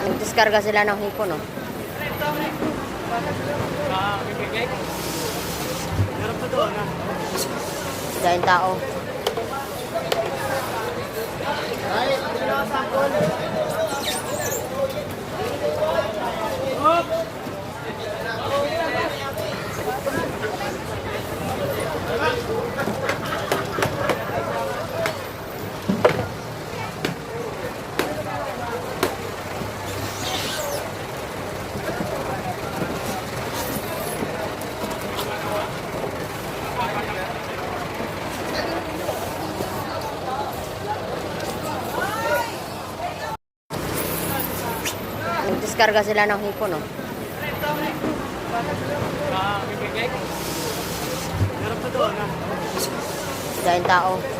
Nagdiskarga sila ng hipo, no? Meron pa doon ah. Nagdiskarga sila ng hipo, no? Ah, ah. Dahil tao.